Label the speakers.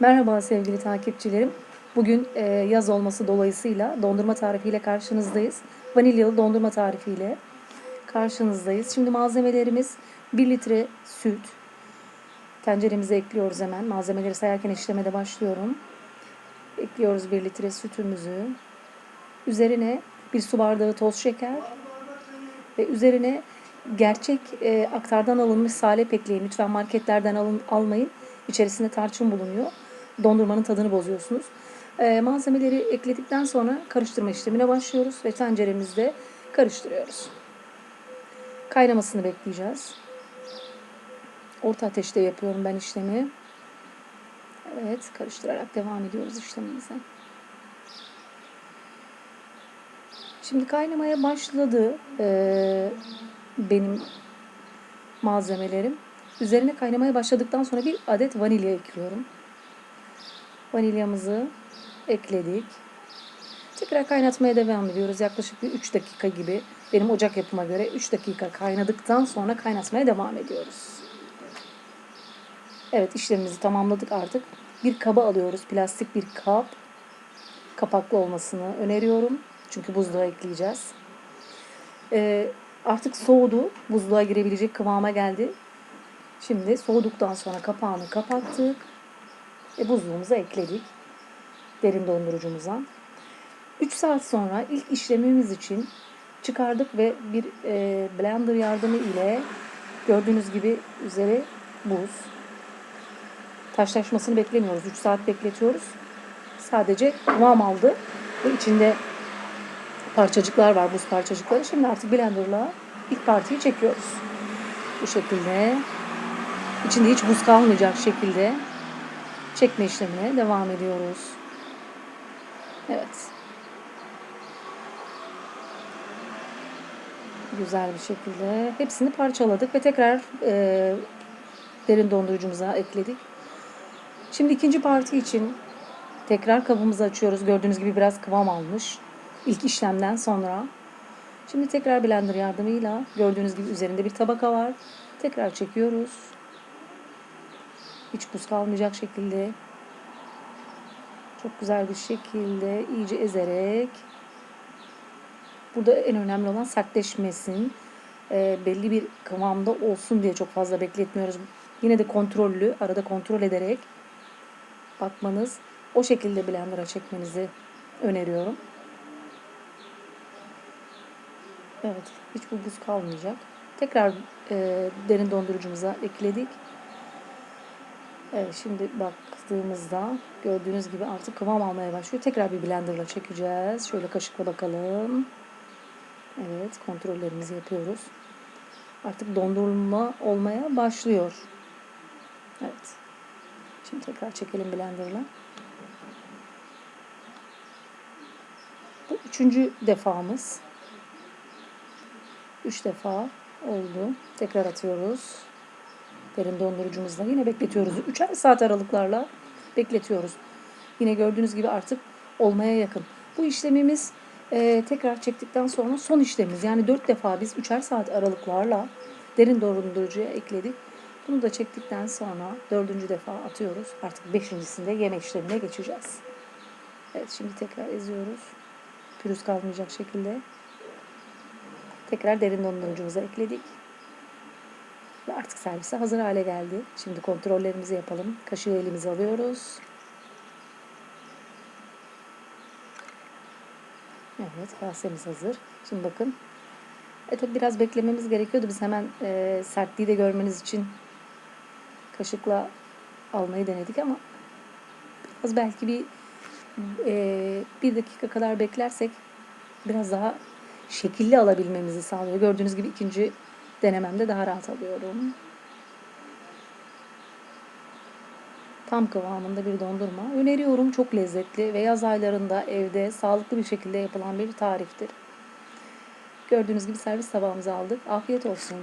Speaker 1: Merhaba sevgili takipçilerim. Bugün e, yaz olması dolayısıyla dondurma tarifiyle karşınızdayız. Vanilyalı dondurma tarifiyle karşınızdayız. Şimdi malzemelerimiz 1 litre süt. Tenceremize ekliyoruz hemen. Malzemeleri sayarken işlemede başlıyorum. Ekliyoruz 1 litre sütümüzü. Üzerine bir su bardağı toz şeker ve üzerine gerçek e, aktardan alınmış salep ekleyin. Lütfen marketlerden alın, almayın. İçerisinde tarçın bulunuyor. Dondurmanın tadını bozuyorsunuz. E, malzemeleri ekledikten sonra karıştırma işlemine başlıyoruz ve tenceremizde karıştırıyoruz. Kaynamasını bekleyeceğiz. Orta ateşte yapıyorum ben işlemi. Evet, karıştırarak devam ediyoruz işlemimize. Şimdi kaynamaya başladı ee, benim malzemelerim. Üzerine kaynamaya başladıktan sonra bir adet vanilya ekliyorum. Vanilyamızı ekledik. Tekrar kaynatmaya devam ediyoruz. Yaklaşık bir 3 dakika gibi. Benim ocak yapıma göre 3 dakika kaynadıktan sonra kaynatmaya devam ediyoruz. Evet işlemimizi tamamladık artık. Bir kaba alıyoruz. Plastik bir kap. Kapaklı olmasını öneriyorum. Çünkü buzluğa ekleyeceğiz. Ee, artık soğudu. Buzluğa girebilecek kıvama geldi. Şimdi soğuduktan sonra kapağını kapattık. Ve buzluğumuza ekledik. Derin dondurucumuza. 3 saat sonra ilk işlemimiz için çıkardık ve bir e, blender yardımı ile gördüğünüz gibi üzeri buz. Taşlaşmasını beklemiyoruz. 3 saat bekletiyoruz. Sadece kıvam aldı ve içinde parçacıklar var, buz parçacıkları. Şimdi artık blenderla ilk partiyi çekiyoruz. Bu şekilde içinde hiç buz kalmayacak şekilde çekme işlemine devam ediyoruz. Evet. Güzel bir şekilde hepsini parçaladık ve tekrar e, derin dondurucumuza ekledik. Şimdi ikinci parti için tekrar kabımızı açıyoruz. Gördüğünüz gibi biraz kıvam almış. İlk işlemden sonra. Şimdi tekrar blender yardımıyla gördüğünüz gibi üzerinde bir tabaka var. Tekrar çekiyoruz. Hiç buz kalmayacak şekilde. Çok güzel bir şekilde iyice ezerek. Burada en önemli olan sertleşmesin. E, belli bir kıvamda olsun diye çok fazla bekletmiyoruz. Yine de kontrollü, arada kontrol ederek bakmanız, o şekilde blender'a çekmenizi öneriyorum. Evet, hiç bu buz kalmayacak. Tekrar e, derin dondurucumuza ekledik. Evet, şimdi baktığımızda gördüğünüz gibi artık kıvam almaya başlıyor. Tekrar bir blenderla çekeceğiz. Şöyle kaşıkla bakalım. Evet, kontrollerimizi yapıyoruz. Artık dondurulma olmaya başlıyor. Evet. Şimdi tekrar çekelim blenderla. Bu üçüncü defamız. Üç defa oldu. Tekrar atıyoruz. Derin dondurucumuzla yine bekletiyoruz. Üçer saat aralıklarla bekletiyoruz. Yine gördüğünüz gibi artık olmaya yakın. Bu işlemimiz e, tekrar çektikten sonra son işlemimiz. Yani dört defa biz üçer saat aralıklarla derin dondurucuya ekledik. Bunu da çektikten sonra dördüncü defa atıyoruz. Artık beşincisinde yeme işlemine geçeceğiz. Evet şimdi tekrar eziyoruz. Pürüz kalmayacak şekilde. Tekrar derin dondurucumuza ekledik. Ve artık servise hazır hale geldi. Şimdi kontrollerimizi yapalım. Kaşığı elimize alıyoruz. Evet kasemiz hazır. Şimdi bakın. E tabi biraz beklememiz gerekiyordu. Biz hemen e, sertliği de görmeniz için kaşıkla almayı denedik ama biraz belki bir e, bir dakika kadar beklersek biraz daha şekilli alabilmemizi sağlıyor. Gördüğünüz gibi ikinci denememde daha rahat alıyorum. Tam kıvamında bir dondurma. Öneriyorum. Çok lezzetli ve yaz aylarında evde sağlıklı bir şekilde yapılan bir tariftir. Gördüğünüz gibi servis tabağımıza aldık. Afiyet olsun.